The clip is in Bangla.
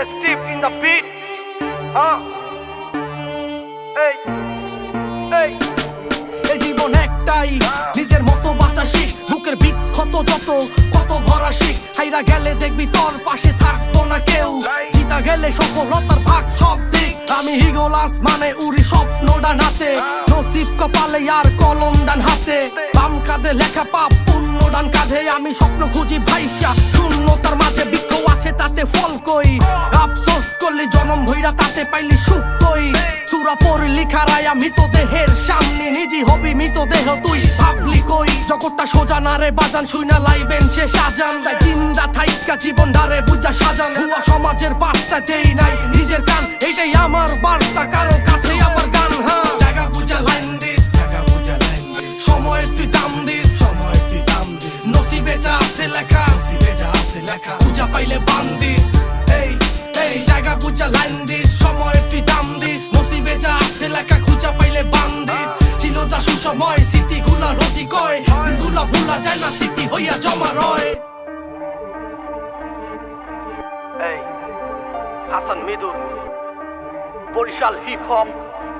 Get in the beat. Huh? Hey. Hey. এই জীবন একটাই, নিজের মতো বাঁচা বুকের বিক্ষত যত কত ভরা হাইরা গেলে দেখবি তোর পাশে থাকব না কেউ জিতা গেলে সফলতার ভাগ সব দিক আমি হিগোলাস মানে উড়ি স্বপ্ন ডানাতে নসিব কপালে আর কলম ডান হাতে বাম কাঁধে লেখা পাপ, পুণ্য ডান কাঁধে আমি স্বপ্ন খুঁজি ভাইসা, শূন্যতার মাঝে জনম ভৈরা তাতে পাইলি সুখ কই? সুরা পড়লি খারাই আমি তো দেহের সামনে, নিজে হবি মৃত দেহ তুই ভাবলি কই? জগৎটা সোজা না রে বাজান শুই না লাইবেন সে সাজান। তাই জিন্দা থাইকা জীবন দারে বুঝা সাজান। হুয়া সমাজের বার্তা দেই নাই, নিজের কান এইটাই আমার বার্তা। কারও কাছে আবার গান হ্যাঁ। জায়গা বুঝা লাইন দিস, জায়গা বুঝা লাইন দিস। সময়ের তুই দাম দিস, সময়ের তুই দাম দিস। নসিবে যা আছে লেখা, নসিবে যা আছে লেখা। পূজা পাইলে বান্দিস যা সুসময় স্মৃতি গুলা রোজি কয়। দিনগুলা ভুলা যায় না, স্মৃতি হইয়া জমা রয়। Hasan Midur Barishal hip hop